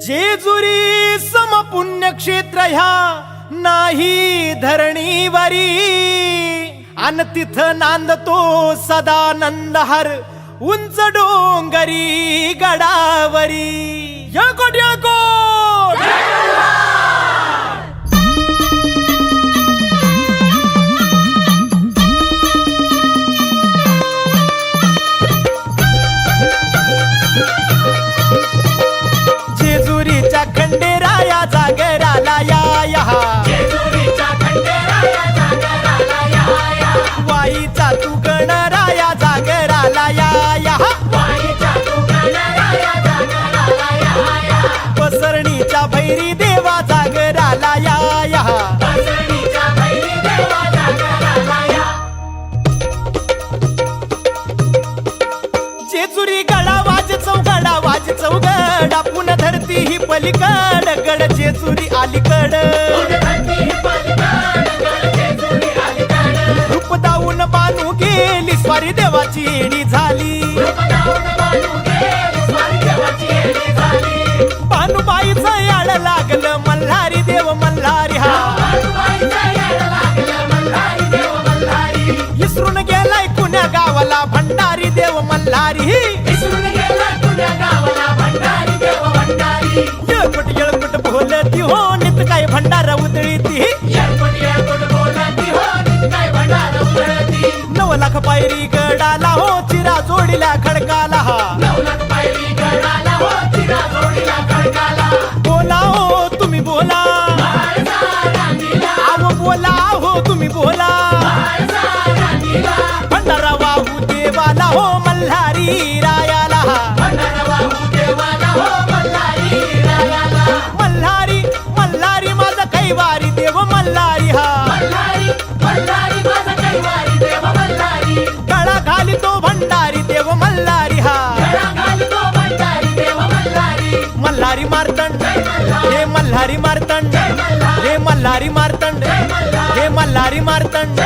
जेजुरी समपुण्यक्षेत्र ह्या नाही धरणीवरी. अन तिथं नांदतो सदानंद हर उंच डोंगरी गडावरी. यळकोट यळकोट पसरणीच्या भैरी देवा जागराला या जेजुरी गडा वाज चौगडा वाज चौगडा पुन्हा धरती ही पलीकड गड जेजुरी अलीकड. रूप दाऊन बानू गेली स्वारी देवाची येणी झाली. भंडारी। येळपट येळपट बोलती हो नित काय भंडारा उदळी ती लाख पायरी गडाला हो चिरा जोडीला खडकाला। हा बोला हो तुम्ही बोला। आव बोला हो तुम्ही बोला। रायाला. मल्हारी मल्हारी माझा कैवारी देव मल्हारी हा. गळा घाली तो भंडारी देव मल्हारी हा. मल्हारी मारतंड हे मल्हारी मारतंड हे मल्हारी मारतंड हे मल्हारी मारतंड.